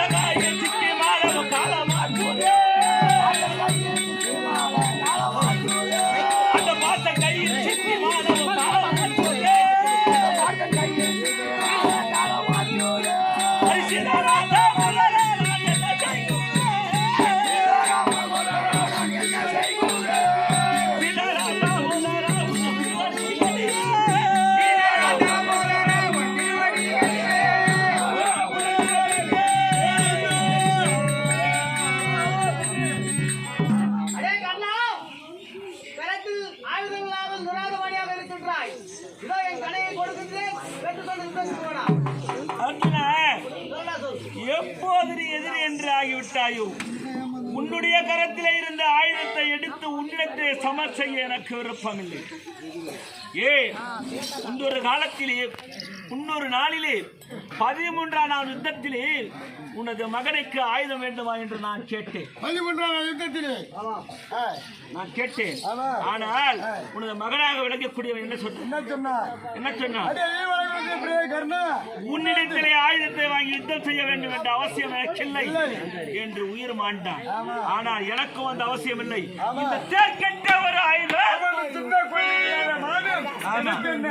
அழகாய் எப்போது நீ எதிரி என்று ஆகிவிட்டாயோ? உன்னுடைய கரத்திலே இருந்த ஆயுதத்தை எடுத்து உன்னிடத்தை சமர் செய்ய எனக்கு விருப்பமில்லை. ஏ முன்னொரு காலத்திலே முன்னொரு நாளிலே பதிமூன்றாம் நாள் யுத்தத்திலே உனது மகனுக்கு ஆயுதம் வேண்டுமா என்று நான் கேட்டேன். பதிமூன்றாம் யுத்தத்திலே? ஆ, நான் கேட்டேன். ஆனால் உனது மகனாக விளங்கக்கூடியவன் என்ன சொன்ன என்ன சொன்னா என்ன சொன்னான்? உன்னிடத்திலே ஆயுதத்தை வாங்கி யுத்தம் செய்ய வேண்டும் என்ற அவசியம் எனக்கில்லை என்று உயிர் மாண்டான் ஆனால் எனக்கும் அந்த அவசியம் இல்லை இந்த ஒரு ஆயுதம் அவன் சின்ன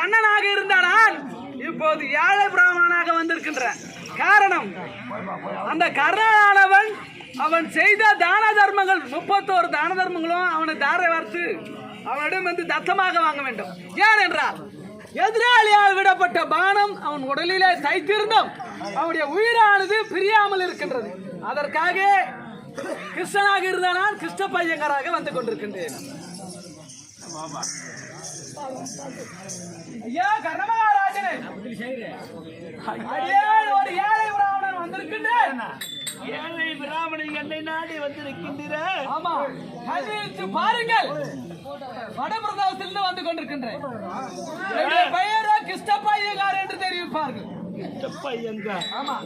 கண்ணனாக இருந்த நான் இப்போது ஏழை பிராமணனாக வந்திருக்கின்ற காரணம் அந்த கர்ணனானவன் அவன் செய்த தான தர்மங்கள் முப்பத்தோரு தான தர்மங்களும் அவனை தாரை வார்த்து அவனிடம் வந்து தத்தமாக வாங்க வேண்டும். ஏன் என்றால் எதிராளியால் விடப்பட்ட பானம் அவன் உடலிலே தைத்திருந்தும் அவனுடைய உயிரானது பிரியாமல் இருக்கின்றது. அதற்காக கிருஷ்ணனாக இருந்தால் கிருஷ்ண பையங்கராக வந்து கொண்டிருக்கின்றேன். ஐயா கர்ணமகாராஜனே அடியேன் ஒரு ஏழை பிராமணன் வந்திருக்கின்றேன் ஏழை பிராமணன் என்னை நாடி வந்திருக்கின்ற ஆமா கதிர்த்து பாருங்கள். வடபிரதேசத்திலிருந்து வந்து கொண்டிருக்கின்றேன் பெயரோ கிருஷ்ணப்பையங்கார் என்று தெரிவிப்பார்கள். பையங்க ஆமா.